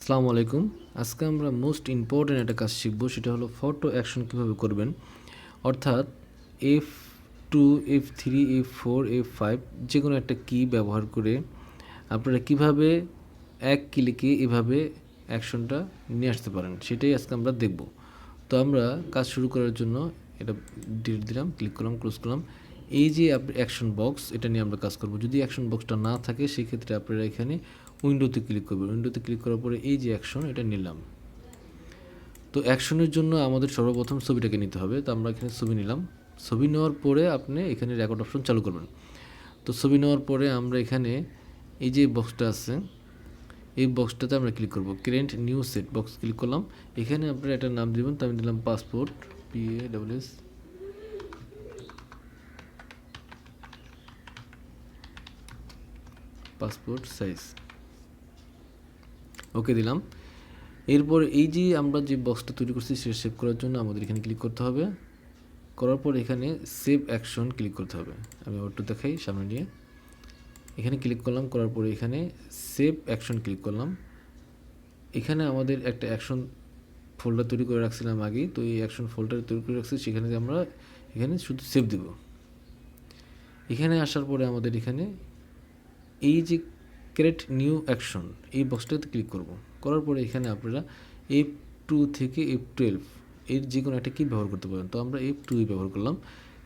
আসসালামু আলাইকুম। আজকে আমরা মোস্ট ইম্পর্ট্যান্ট একটা কাজ শিখব, সেটা হলো ফটো অ্যাকশন কীভাবে করবেন। অর্থাৎ F two F three F four F five যে কোনো একটা কি ব্যবহার করে আপনারা কীভাবে এক ক্লিকে এভাবে অ্যাকশনটা নিয়ে আসতে পারেন, সেটাই আজকে আমরা দেখব। তো আমরা কাজ শুরু করার জন্য এটা ডিলিট দিলাম ক্লিক করলাম ক্লোজ করলাম। এই যে অ্যাকশন বক্স এটা নিয়ে আমরা কাজ করব। যদি অ্যাকশন বক্সটা না থাকে, সেক্ষেত্রে আপনারা এখানে উইন্ডোতে ক্লিক করবেন উইন্ডোতে ক্লিক করার পরে এই যে অ্যাকশন এটা নিলাম। তো অ্যাকশনের জন্য আমাদের সর্বপ্রথম ছবিটাকে নিতে হবে। তো আমরা এখানে ছবি নিলাম। ছবি নেওয়ার পরে আপনি এখানে রেকর্ড অপশন চালু করবেন। তো ছবি নেওয়ার পরে আমরা এখানে এই যে বক্সটা আছে, এই বক্সটাতে আমরা ক্লিক করব। Create new set box click করলাম। এখানে আপনারা একটা নাম দেবেন, তো আমি দিলাম passport P A double S passport size okay দিলাম। এরপর এই যে আমরা যে বক্সটা তৈরি করছি সেটা সেভ করার জন্য আমাদের এখানে ক্লিক করতে হবে। করার পর এখানে সেভ অ্যাকশন ক্লিক করতে হবে। আমি ওটু দেখাই সামনে নিয়ে এখানে ক্লিক করলাম, করার পরে এখানে সেভ অ্যাকশন ক্লিক করলাম। এখানে আমাদের একটা অ্যাকশন ফোল্ডার তৈরি করে রাখছিলাম আগেই তো এই অ্যাকশন ফোল্ডার তৈরি করে রাখছি, সেখানে আমরা এখানে শুধু সেভ দেব। এখানে আসার পরে আমাদের এখানে এই যে ক্রিয়েট নিউ অ্যাকশন এই বক্সটাতে ক্লিক করব। করার পরে এখানে আপনারা এফ টু থেকে এফ টুয়েলভ এর যে কোনো একটা কি ব্যবহার করতে পারেন। তো আমরা এফ টুই ব্যবহার করলাম।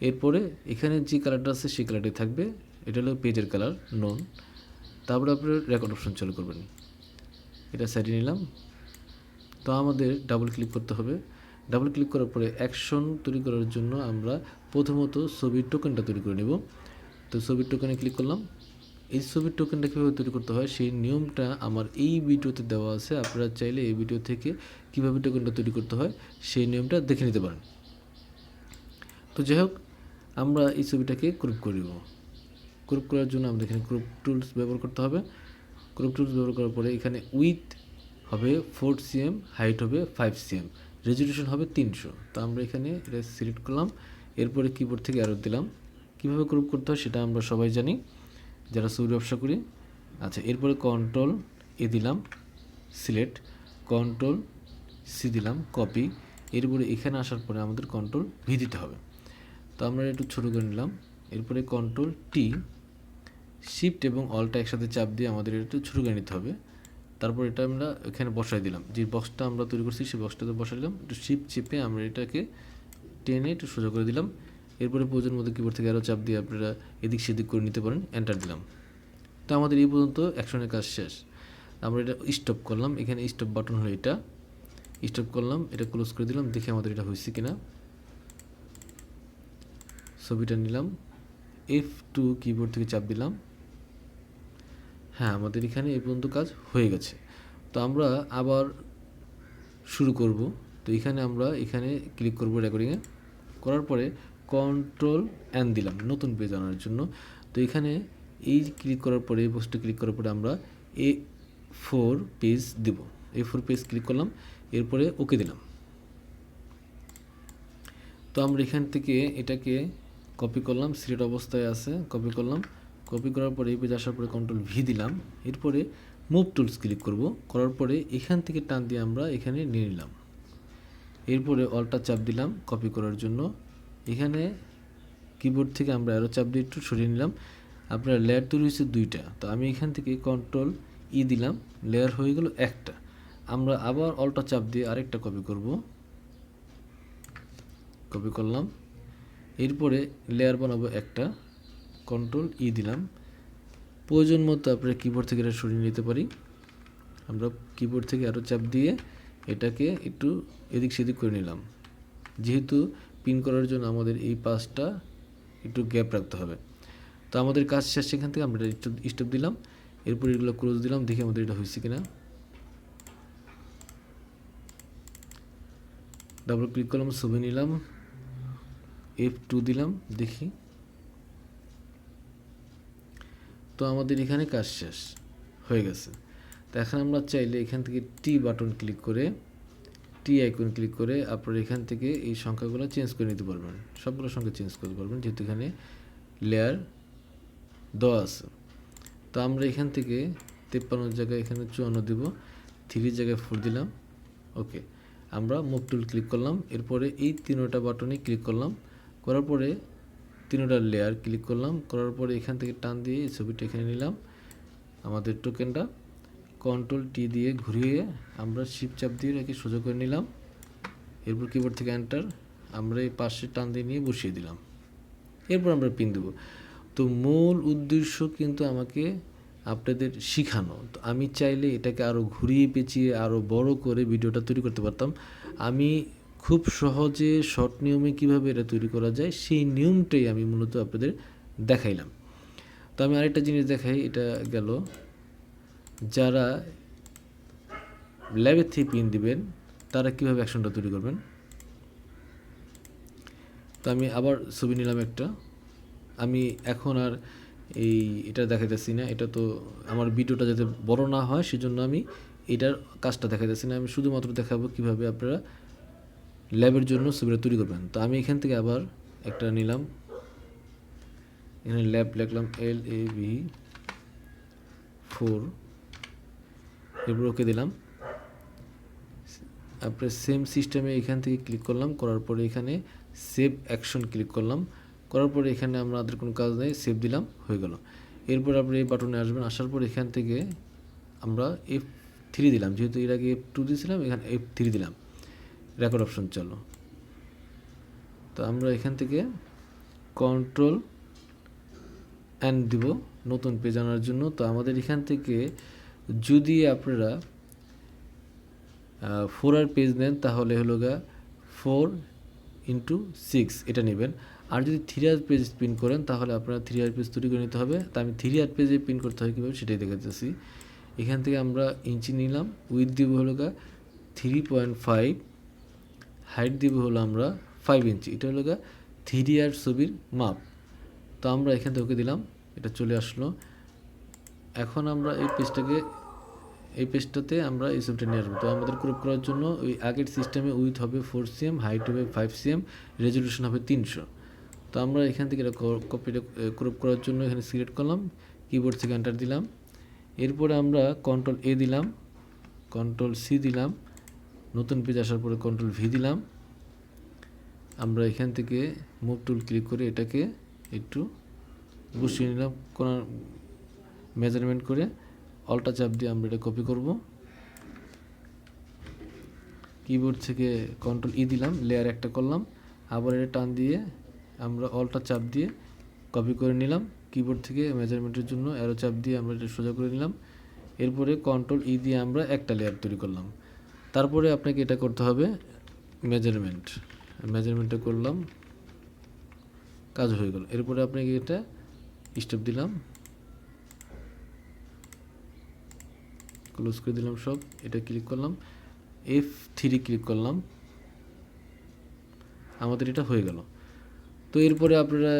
এরপরে এখানে যে কালারটা আছে, সেই কালারটাই থাকবে। এটা হলো পেজের কালার নন তারপরে আপনার রেকর্ড অপশন চালু করবেন। এটা সাইডে নিলাম। তো আমাদের ডাবল ক্লিক করতে হবে। ডাবল ক্লিক করার পরে অ্যাকশন তৈরি করার জন্য আমরা প্রথমত ছবির টোকেনটা তৈরি করে নেব। তো ছবির টোকেনে ক্লিক করলাম। এই ছবির টোকেনটা কীভাবে তৈরি করতে হয়, সেই নিয়মটা আমার এই ভিডিওতে দেওয়া আছে। আপনারা চাইলে এই ভিডিও থেকে কীভাবে টোকেনটা তৈরি করতে হয়, সেই নিয়মটা দেখে নিতে পারেন। তো যাই হোক, আমরা এই ছবিটাকে গ্রুপ করিব গ্রুপ করার জন্য আমাদের এখানে গ্রুপ টুলস ব্যবহার করতে হবে। গ্রুপ টুলস ব্যবহার করার পরে এখানে উইথ হবে ফোর সিএম হাইট হবে ফাইভ সিএম রেজলিউশন হবে তিনশো। তো আমরা এখানে এটা সিলেক্ট করলাম। এরপরে কিবোর্ড থেকে আরও দিলাম। কীভাবে গ্রুপ করতে হয় সেটা আমরা সবাই জানি। যারা ছবি ব্যবসা করি আচ্ছা এরপরে কন্ট্রোল এ দিলাম সিলেক্ট কন্ট্রোল সি দিলাম কপি এরপরে এখানে আসার পরে আমাদের কন্ট্রোল ভি দিতে হবে। তো আমরা একটু ছোটো করে নিলাম, এরপরে কন্ট্রোল টি শিফট এবং অলটা একসাথে চাপ দিয়ে আমাদের একটু ছোটো করে নিতে হবে। তারপর এটা আমরা এখানে বসাই দিলাম, যে বক্সটা আমরা তৈরি করছি, সেই বক্সটাতে বসাই দিলাম, একটু শিপ চেপে আমরা এটাকে টেনে একটু সোজা করে দিলাম। এরপরে প্রয়োজন মতো কিবোর্ড থেকে আরও চাপ দিয়ে আপনারা এদিক সেদিক করে নিতে পারেন এন্টার দিলাম। তো আমাদের এই পর্যন্ত অ্যাকশনের কাজ শেষ। আমরা এটা স্টপ করলাম। এখানে স্টপ বাটন হলো এটা। স্টপ করলাম, এটা ক্লোজ করে দিলাম, দেখে আমাদের এটা হয়েছে কিনা। ছবিটা নিলাম। এফ টু কিবোর্ড থেকে চাপ দিলাম। হ্যাঁ আমাদের এখানে এই পর্যন্ত কাজ হয়ে গেছে। তো আমরা আবার শুরু করব। তো এখানে আমরা এখানে ক্লিক করব রেকর্ডিংয়ে করার পরে কন্ট্রোল অ্যান দিলাম, নতুন পেজ আনার জন্য। তো এখানে এই ক্লিক করার পরে, এই বস্তু ক্লিক করার পরে আমরা এ ফোর পেজ দেব। এ ফোর পেজ ক্লিক করলাম, এরপরে ওকে দিলাম। তো আমরা এখান থেকে এটাকে কপি করলাম, সিলেট অবস্থায় আছে কপি করলাম। কপি করার পরে এই পেজ আসার পরে কন্ট্রোল ভি দিলাম। এরপরে মুভ টুলস ক্লিক করব। করার পরে এখান থেকে টান দিয়ে আমরা এখানে নিয়ে নিলাম। এরপরে অলটা চাপ দিলাম কপি করার জন্য। এখানে কিবোর্ড থেকে আমরা আরও চাপ দিয়ে একটু সরিয়ে নিলাম। আপনার লেয়ার তৈরি হয়েছে দুইটা। তো আমি এখান থেকে কন্ট্রোল ই দিলাম। লেয়ার হয়ে গেল একটা। আমরা আবার অলটা চাপ দিয়ে আরেকটা কপি করব। কপি করলাম। এরপরে লেয়ার বানাবো একটা। কন্ট্রোল ই দিলাম। প্রয়োজন মতো আপনার কিবোর্ড থেকে এটা সরিয়ে নিতে পারি। আমরা কিবোর্ড থেকে আরও চাপ দিয়ে এটাকে একটু এদিক সেদিক করে নিলাম। যেহেতু পিন করার জন্য আমাদের এই পাশটা একটু গ্যাপ রাখতে হবে। তো আমাদের কাজ শেষ, সেখান থেকে আমরা স্টেপ দিলাম। এরপর এগুলো ক্লোজ দিলাম, দেখি আমাদের এটা হয়েছে কিনা। ডাবল ক্লিক করলাম, ছবি নিলাম এফ টু দিলাম, দেখি। তো আমাদের এখানে কাজ শেষ, হয়ে গেছে। তো এখন আমরা চাইলে এখান থেকে টি বাটন ক্লিক করে টি আইকন ক্লিক করে আপনারা এখান থেকে এই সংখ্যাগুলো চেঞ্জ করে নিতে পারবেন। সবগুলো সংখ্যা চেঞ্জ করতে পারবেন, যেহেতু এখানে লেয়ার দেওয়া আছে। তো আমরা এখান থেকে তেপ্পান্ন জায়গায় এখানে চুয়ান্ন দিব থ্রির জায়গায় ফোর দিলাম ওকে আমরা মুভ টুল ক্লিক করলাম, এরপরে এই তিনোটা বাটনে ক্লিক করলাম, করার পরে তিনোটা লেয়ার ক্লিক করলাম, করার পরে এখান থেকে টান দিয়ে এই ছবিটা এখানে নিলাম। আমাদের টোকেনটা কন্ট্রোল টি দিয়ে ঘুরিয়ে আমরা শিপ চাপ দিয়ে এটাকে সোজা করে নিলাম। এরপর কিবোর্ড থেকে এন্টার আমরা এই পাশে টান দিয়ে নিয়ে বসিয়ে দিলাম। এরপর আমরা পিন দেবো। তো মূল উদ্দেশ্য কিন্তু আমাকে আপনাদের শিখানো। তো আমি চাইলে এটাকে আরও ঘুরিয়ে পেঁচিয়ে আরও বড় করে ভিডিওটা তৈরি করতে পারতাম। আমি খুব সহজে শর্ট নিয়মে কীভাবে এটা তৈরি করা যায় সেই নিয়মটাই আমি মূলত আপনাদের দেখাইলাম। তো আমি আরেকটা জিনিস দেখাই, এটা গেল। যারা ল্যাবের থেকে পিন দিবেন, তারা কীভাবে অ্যাকশনটা তৈরি করবেন? তো আমি আবার ছবি নিলাম একটা। আমি এখন আর এই এটা দেখাইতেছি না, এটা তো আমার ভিডিওটা যাতে বড় না হয়, সেজন্য আমি এটার কাজটা দেখাইতেছি না। আমি শুধুমাত্র দেখাবো কীভাবে আপনারা ল্যাবের জন্য ছবিটা তৈরি করবেন। তো আমি এখান থেকে আবার একটা নিলাম। এখানে ল্যাব লিখলাম এল এ বি ফোর এরপর ওকে দিলাম। তারপরে সেম সিস্টেমে এখান থেকে ক্লিক করলাম, করার পরে এখানে সেভ অ্যাকশন ক্লিক করলাম। করার পরে এখানে আমাদের কোনো কাজ নেই সেভ দিলাম, হয়ে গেল। এরপর আপনি এই বাটনে আসবেন, আসার পর এখান থেকে আমরা এফ থ্রি দিলাম। যেহেতু এর আগে এফ টু দিয়েছিলাম, এখানে এফ থ্রি দিলাম। রেকর্ড অপশন চলো। তো আমরা এখান থেকে কন্ট্রোল অ্যান্ড দিব নতুন পেজ আনার জন্য। তো আমাদের এখান থেকে যদি আপনারা ফোর আর পেজ নেন, তাহলে হলো গা ফোর ইন্টু সিক্স এটা নেবেন। আর যদি থ্রি আর পেজ প্রিন্ট করেন, তাহলে আপনারা থ্রি আর পেজ তৈরি করে নিতে হবে। তা আমি থ্রি আর পেজে প্রিন্ট করতে হয় কীভাবে, সেটাই দেখাচ্ছি এখান থেকে আমরা ইঞ্চি নিলাম উইথ দিব হলো গা থ্রি পয়েন্ট ফাইভ হাইট দিব হলো আমরা ফাইভ ইঞ্চি এটা হলো গা থ্রি আর ছবির মাপ। তো আমরা এখান থেকে ওকে দিলাম, এটা চলে আসলো। এখন আমরা এই পেজটাকে এই পেজটাতে আমরা এই ছবিটা নিয়ে আসব তো আমাদের ক্রপ করার জন্য ওই আগের সিস্টেমে উইথ হবে ফোর সিএম হাইট হবে ফাইভ সিএম রেজলিউশন হবে তিনশো। তো আমরা এখান থেকে এটা কপিটা ক্রপ করার জন্য এখানে সিলেক্ট করলাম কিবোর্ড থেকে এন্টার দিলাম। এরপরে আমরা কন্ট্রোল এ দিলাম কন্ট্রোল সি দিলাম, নতুন পেজ আসার পরে কন্ট্রোল ভি দিলাম। আমরা এখান থেকে মুভ টুল ক্লিক করে এটাকে একটু বসিয়ে নিলাম, কোনো মেজারমেন্ট করে। অল্টা চাপ দিয়ে আমরা এটা কপি করব। কিবোর্ড থেকে কন্ট্রোল ই দিলাম লেয়ার একটা করলাম। আবার এটা টান দিয়ে আমরা অল্টা চাপ দিয়ে কপি করে নিলাম। কিবোর্ড থেকে মেজারমেন্টের জন্য অ্যারো চাপ দিয়ে আমরা এটা সোজা করে নিলাম। এরপরে কন্ট্রোল ই দিয়ে আমরা একটা লেয়ার তৈরি করলাম। তারপরে আপনাকে এটা করতে হবে মেজারমেন্ট মেজারমেন্টটা করলাম, কাজ হয়ে গেল। এরপরে আপনাকে এটা স্টেপ দিলাম। ক্লোজ করে দিলাম সব, এটা ক্লিক করলাম এফ থ্রি ক্লিক করলাম, আমাদের এটা হয়ে গেল। তো এরপরে আপনারা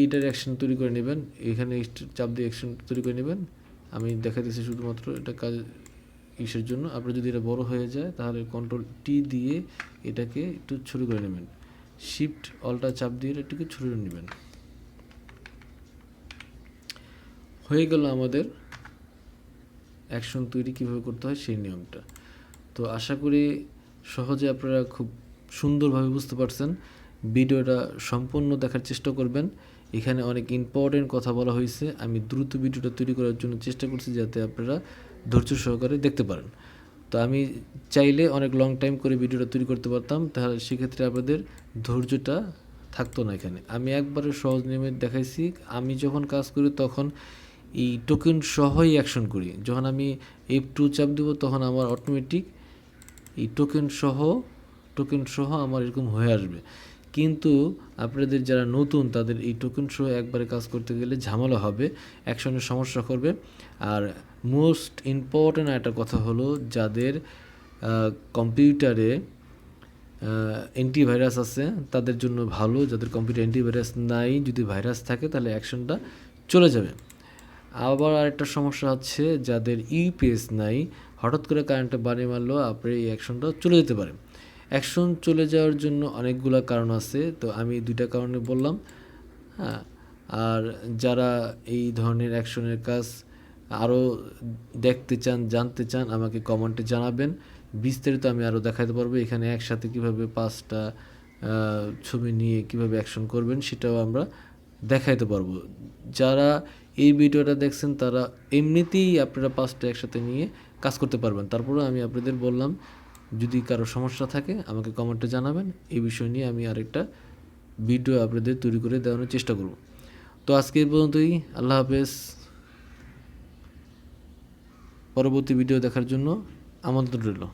এইটার অ্যাকশন তৈরি করে নেবেন, এখানে চাপ দিয়ে অ্যাকশন তৈরি করে নেবেন। আমি দেখা দিচ্ছি শুধুমাত্র এটা কাজ, ইসের জন্য। আপনার যদি এটা বড় হয়ে যায়, তাহলে কন্ট্রোল টি দিয়ে এটাকে একটু ছোটো করে নেবেন। শিফট অল্টা চাপ দিয়ে এটাকে ছোটো নেবেন। হয়ে গেল আমাদের অ্যাকশন তৈরি কীভাবে করতে হয় সেই নিয়মটা। তো আশা করি সহজে আপনারা খুব সুন্দরভাবে বুঝতে পারছেন। ভিডিওটা সম্পূর্ণ দেখার চেষ্টা করবেন। এখানে অনেক ইম্পর্টেন্ট কথা বলা হয়েছে। আমি দ্রুত ভিডিওটা তৈরি করার জন্য চেষ্টা করছি যাতে আপনারা ধৈর্য সহকারে দেখতে পারেন। তো আমি চাইলে অনেক লং টাইম করে ভিডিওটা তৈরি করতে পারতাম। তাহলে সেক্ষেত্রে আপনাদের ধৈর্যটা থাকতো না এখানে। আমি একবারে সহজ নিয়মে দেখাইছি। আমি যখন কাজ করি তখন এই টোকেন সহই অ্যাকশন করি। যখন আমি এফ টু চাপ দেবো, তখন আমার অটোমেটিক এই টোকেন সহ টোকেন সহ আমার এরকম হয়ে আসবে। কিন্তু আপনাদের যারা নতুন, তাদের এই টোকেন সহ একবারে কাজ করতে গেলে ঝামেলা হবে অ্যাকশনের সমস্যা করবে। আর মোস্ট ইম্পর্ট্যান্ট একটা কথা হলো, যাদের কম্পিউটারে অ্যান্টিভাইরাস আছে, তাদের জন্য ভালো। যাদের কম্পিউটার অ্যান্টিভাইরাস নাই, যদি ভাইরাস থাকে, তাহলে অ্যাকশনটা চলে যাবে। আবার আরেকটা সমস্যা হচ্ছে, যাদের ইউপিএস নাই, হঠাৎ করে কারেন্টটা বাড়িয়ে মারলো আপনার এই অ্যাকশনটা চলে যেতে পারে অ্যাকশন চলে যাওয়ার জন্য অনেকগুলো কারণ আছে, তো আমি দুইটা কারণে বললাম। হ্যাঁ আর যারা এই ধরনের অ্যাকশনের কাজ আরও দেখতে চান, জানতে চান, আমাকে কমেন্টে জানাবেন। বিস্তারিত আমি আরও দেখাতে পারব, এখানে একসাথে কীভাবে পাঁচটা ছবি নিয়ে কীভাবে অ্যাকশন করবেন, সেটাও আমরা দেখাইতে পারব। যারা এই ভিডিওটা দেখছেন তারা এমনিতেই আপনারা পাঁচটা একসাথে নিয়ে কাজ করতে পারবেন। তারপরে আমি আপনাদের বললাম, যদি কারও সমস্যা থাকে, আমাকে কমেন্টে জানাবেন। এই বিষয় নিয়ে আমি আরেকটা ভিডিও আপনাদের তৈরি করে দেওয়ানোর চেষ্টা করব। তো আজকে এই পর্যন্তই। আল্লাহ হাফেজ। পরবর্তী ভিডিও দেখার জন্য আমন্ত্রণ রইল।